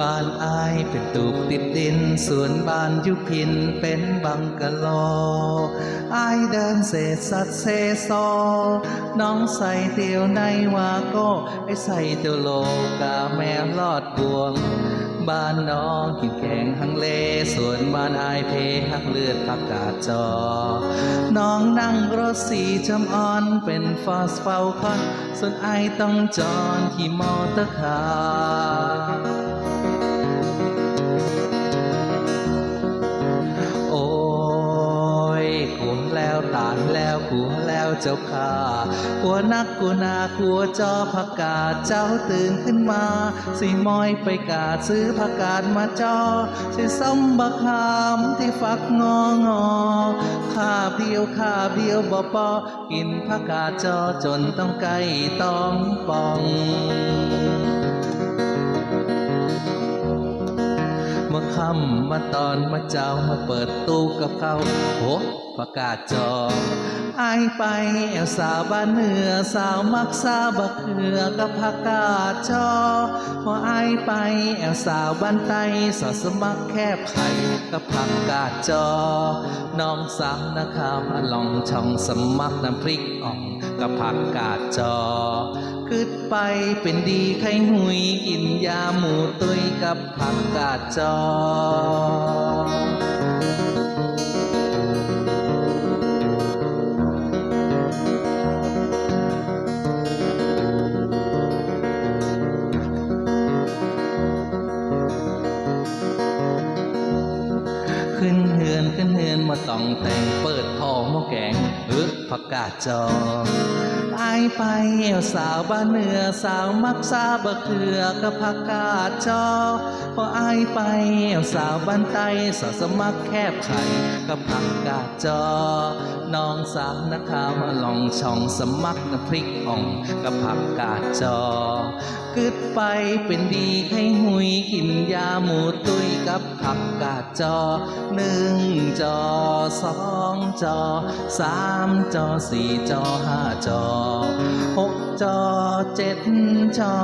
บ้านไอเป็นตูบติดดิน ส่วนบ้านยุพินเป็นบังกะโลอายเดินเศษสัตเซโซน้องใส่เตียวในวาโก้ไอใส่เตียวโลกาแมวลอดบวง บ้านน้องกินแกงฮังเล ส่วนบ้านอายเพหักเลือดผักกาดจอ น้องนั่งรถสีจำออนเป็นฟอสเฟลคอน ส่วนไอต้องจอนขี่มอเตอร์คาร์ ตายแล้วกลัวแล้วเจ้าค่ะกลัวนักกลัวนากลัวจอผักกาดเจ้าตื่นขึ้นมา สิมอยไปกาดซื้อผักกาดมาจอสิส้มบักขามที่ฝักงองอข้าเดียวข้าเดียวบ่ปอกินผักกาดจอจนต้องไก่ต้องปอง มื่อค่ำมาตอนมาเจ้ามาเปิดตู้กับเขาโหประกาศจออายไปแอวสาวบ้านเหนือสาวมักซาวบักเขือกับผักกาดจอพออายไปแอวสาวบ้านไตสอดสมัครแคบไข่กับผักกาดจอ น้องสาวนะครับลองช่องสมัครน้ำพริกอ่อง กับผักกาดจอขึ้นไปเป็นดีไข้หุยกินยาหมูตุยกับผักกาดจอ ขึ้นเฮือนขึ้นเฮือนมาต้องแต่งเปิดทองหม้อแกงเออผักกาดจออายไปเอวสาวบ้านเหนือสาวมักซาบะเขือกับผักกาดจอพออายไปเอวสาวบ้านใต้สาวสมัครแคบไข่กับผักกาดจอน้องสาวนักข่าวมาลองช่องสมัครน้ำพริกอ่องกับผักกาดจอกึดไปเป็นดีให้หุยกินยาหมูตุ้ยกับ ผักกาดจอหนึ่งจอสองจอสามจอสี่จอห้าจอหกจอเจ็ดจอ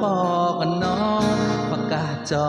ปอกันน้องผักกาศจอ